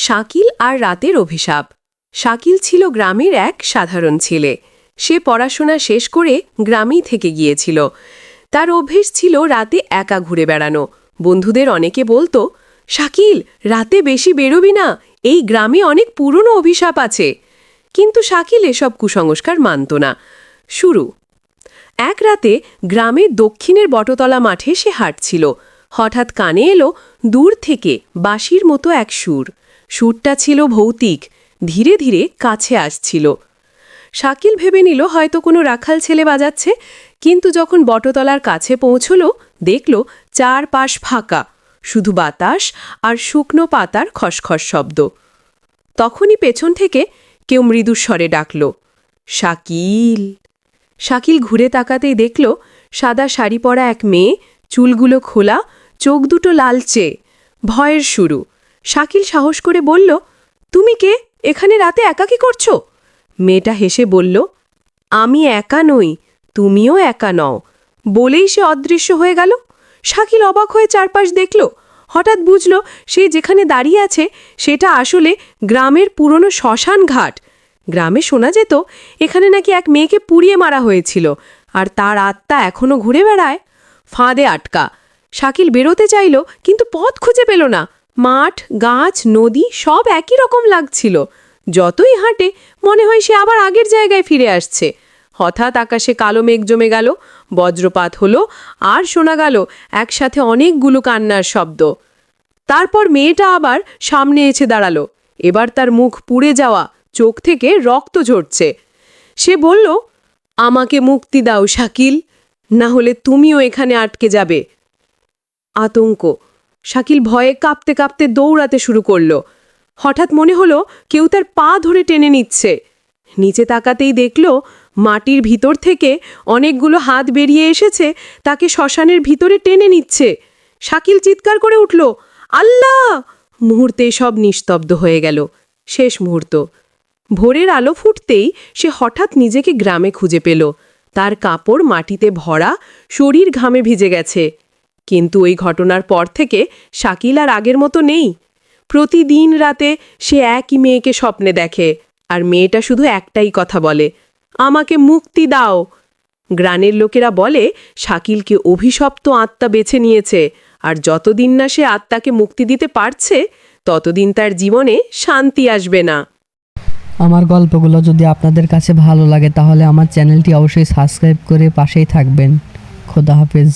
শাকিল আর রাতের অভিশাপ। শাকিল ছিল গ্রামের এক সাধারণ ছেলে। সে পড়াশোনা শেষ করে গ্রামেই থেকে গিয়েছিল। তার অভ্যেস ছিল রাতে একা ঘুরে বেড়ানো। বন্ধুদের অনেকে বলতো, শাকিল, রাতে বেশি বেরোবি না, এই গ্রামে অনেক পুরনো অভিশাপ আছে। কিন্তু শাকিল এসব কুসংস্কার মানত না। শুরু। এক রাতে গ্রামের দক্ষিণের বটতলা মাঠে সে হাঁটছিল। হঠাৎ কানে এলো দূর থেকে বাঁশির মতো এক সুর। সুরটা ছিল ভৌতিক, ধীরে ধীরে কাছে আসছিল। শাকিল ভেবে নিল, হয়তো কোনো রাখাল ছেলে বাজাচ্ছে, কিন্তু যখন বটতলার কাছে পৌঁছল, দেখল চারপাশ ফাঁকা, শুধু বাতাস আর শুকনো পাতার খসখস শব্দ। তখনই পেছন থেকে কেউ মৃদুস্বরে ডাকল, শাকিল! শাকিল ঘুরে তাকাতেই দেখল, সাদা শাড়ি পরা এক মেয়ে, চুলগুলো খোলা, চোখ দুটো লালচে, ভয়ের শুরু। শাকিল সাহস করে বলল, তুমি কে? এখানে রাতে একা কি করছ? মেয়েটা হেসে বলল, আমি একা নই, তুমিও একা নও। বলেই সে অদৃশ্য হয়ে গেল। শাকিল অবাক হয়ে চারপাশ দেখল। হঠাৎ বুঝল, সে যেখানে দাঁড়িয়ে আছে, সেটা আসলে গ্রামের পুরনো শ্মশান ঘাট। গ্রামে শোনা যেত, এখানে নাকি এক মেয়েকে পুড়িয়ে মারা হয়েছিল, আর তার আত্মা এখনও ঘুরে বেড়ায়। ফাঁদে আটকা। শাকিল বেরোতে চাইল, কিন্তু পথ খুঁজে পেল না। মাঠ, গাছ, নদী সব একই রকম লাগছিল। যতই হাঁটে, মনে হয় সে আবার আগের জায়গায় ফিরে আসছে। হঠাৎ আকাশে কালো মেঘ জমে গেল, বজ্রপাত হলো, আর শোনা গেল একসাথে অনেকগুলো কান্নার শব্দ। তারপর মেয়েটা আবার সামনে এসে দাঁড়াল। এবার তার মুখ পুড়ে যাওয়া, চোখ থেকে রক্ত ঝরছে। সে বলল, আমাকে মুক্তি দাও, শাকিল। না হলে তুমিও এখানে আটকে যাবে। আতঙ্ক শাকিল ভয়ে কাঁপতে কাঁপতে দৌড়াতে শুরু করল। হঠাৎ মনে হলো কেউ তার পা ধরে টেনে নিচ্ছে। নিচে তাকাতেই দেখল মাটির ভিতর থেকে অনেকগুলো হাত বেরিয়ে এসেছে, তাকে শ্মশানের ভিতরে টেনে নিচ্ছে। শাকিল চিৎকার করে উঠল, আল্লাহ! মুহূর্তে সব নিস্তব্ধ হয়ে গেল। শেষ মুহূর্ত। ভোরের আলো ফুটতেই সে হঠাৎ নিজেকে গ্রামে খুঁজে পেল। তার কাপড় মাটিতে ভরা, শরীর ঘামে ভিজে গেছে। কিন্তু ওই ঘটনার পর থেকে শাকিল আর আগের মতো নেই। প্রতিদিন রাতে সে একই মেয়েকে স্বপ্নে দেখে আর মেয়েটা শুধু একটাই কথা বলে, আমাকে মুক্তি দাও। গ্রানের লোকেরা বলে, শাকিলকে অভিশপ্ত আত্মা বেছে নিয়েছে আর যতদিন না সে আত্মাকে মুক্তি দিতে পারছে, ততদিন তার জীবনে শান্তি আসবে না। আমার গল্পগুলো যদি আপনাদের কাছে ভালো লাগে, তাহলে আমার চ্যানেলটি অবশ্যই সাবস্ক্রাইব করে পাশেই থাকবেন। খোদা হাফেজ।